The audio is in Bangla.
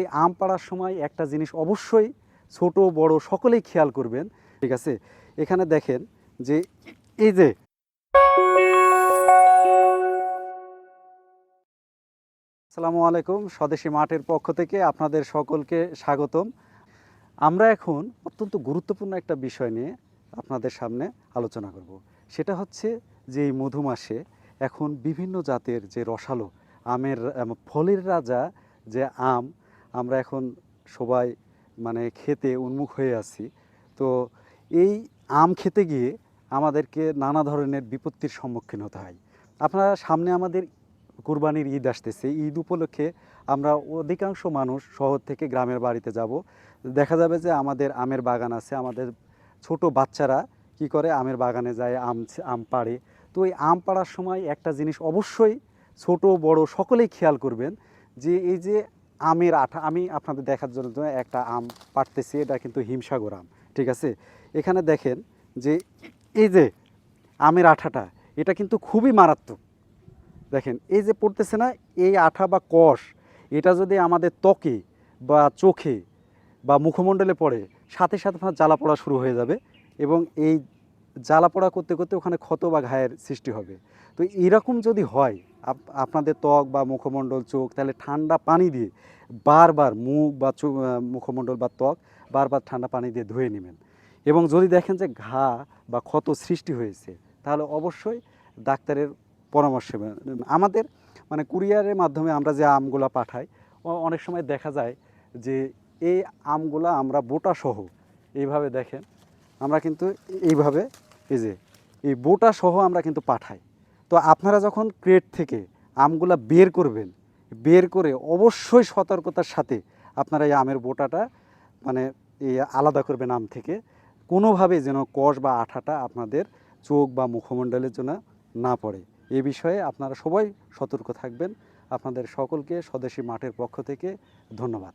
এই আম পাড়ার সময় একটা জিনিস অবশ্যই ছোট, বড় সকলেই খেয়াল করবেন। ঠিক আছে? এখানে দেখেন যে এই যে আসসালামু আলাইকুম, স্বদেশী মাঠের পক্ষ থেকে আপনাদের সকলকে স্বাগতম। আমরা এখন অত্যন্ত গুরুত্বপূর্ণ একটা বিষয় নিয়ে আপনাদের সামনে আলোচনা করব। সেটা হচ্ছে যে এই মধু মাসে এখন বিভিন্ন জাতের যে রসালো আমের ফলের রাজা যে আম আমরা এখন সবাই মানে খেতে উন্মুখ হয়ে আছি। তো এই আম খেতে গিয়ে আমাদেরকে নানা ধরনের বিপত্তির সম্মুখীন হতে হয়। আপনারা সামনে আমাদের কুরবানির ঈদ আসতেছে। ঈদ উপলক্ষে আমরা অধিকাংশ মানুষ শহর থেকে গ্রামের বাড়িতে যাব। দেখা যাবে যে আমাদের আমের বাগান আছে। আমাদের ছোট বাচ্চারা কি করে আমের বাগানে যায়, আম আম পাড়ে। তো এই আম পাড়ার সময় একটা জিনিস অবশ্যই ছোট, বড় সকলেই খেয়াল করবেন যে এই যে আমের আঠা, আমি আপনাদের দেখার জন্য একটা আম পাড়তেছি, এটা কিন্তু হিমসাগর আম, ঠিক আছে? এখানে দেখেন যে এই যে আমের আঠাটা, এটা কিন্তু খুবই মারাত্মক। দেখেন, এই যে পড়তেছে না, এই আঠা বা কষ, এটা যদি আমাদের ত্বকে বা চোখে বা মুখমণ্ডলে পড়ে, সাথে সাথে আপনার জ্বালা পড়া শুরু হয়ে যাবে এবং এই জ্বালা পড়া করতে করতে ওখানে ক্ষত বা ঘায়ের সৃষ্টি হবে। তো এরকম যদি হয়, আপ- আপনাদের ত্বক বা মুখমণ্ডল, চোখ, তাহলে ঠান্ডা পানি দিয়ে বারবার মুখ বা মুখমণ্ডল বা ত্বক বারবার ঠান্ডা পানি দিয়ে ধুয়ে নেবেন। এবং যদি দেখেন যে ঘা বা ক্ষত সৃষ্টি হয়েছে, তাহলে অবশ্যই ডাক্তারের পরামর্শ আমাদের মানে কুরিয়ারের মাধ্যমে আমরা যে আমগুলা পাঠাই অনেক সময় দেখা যায় যে এই আমগুলা আমরা বোটাসহ এইভাবে দেখেন, আমরা কিন্তু এইভাবে এই যে, এই বোটা সহ আমরা কিন্তু পাঠাই। তো আপনারা যখন ক্রেট থেকে আমগুলা বের করবেন, বের করে অবশ্যই সতর্কতার সাথে আপনারা এই আমের বোটাটা মানে এই আলাদা করবেন আম থেকে। কোনোভাবে যেন কষ বা আঠাটা আপনাদের চোখ বা মুখমণ্ডলের জন্য না পড়ে। এ বিষয়ে আপনারা সবাই সতর্ক থাকবেন। আপনাদের সকলকে স্বদেশী মাঠের পক্ষ থেকে ধন্যবাদ।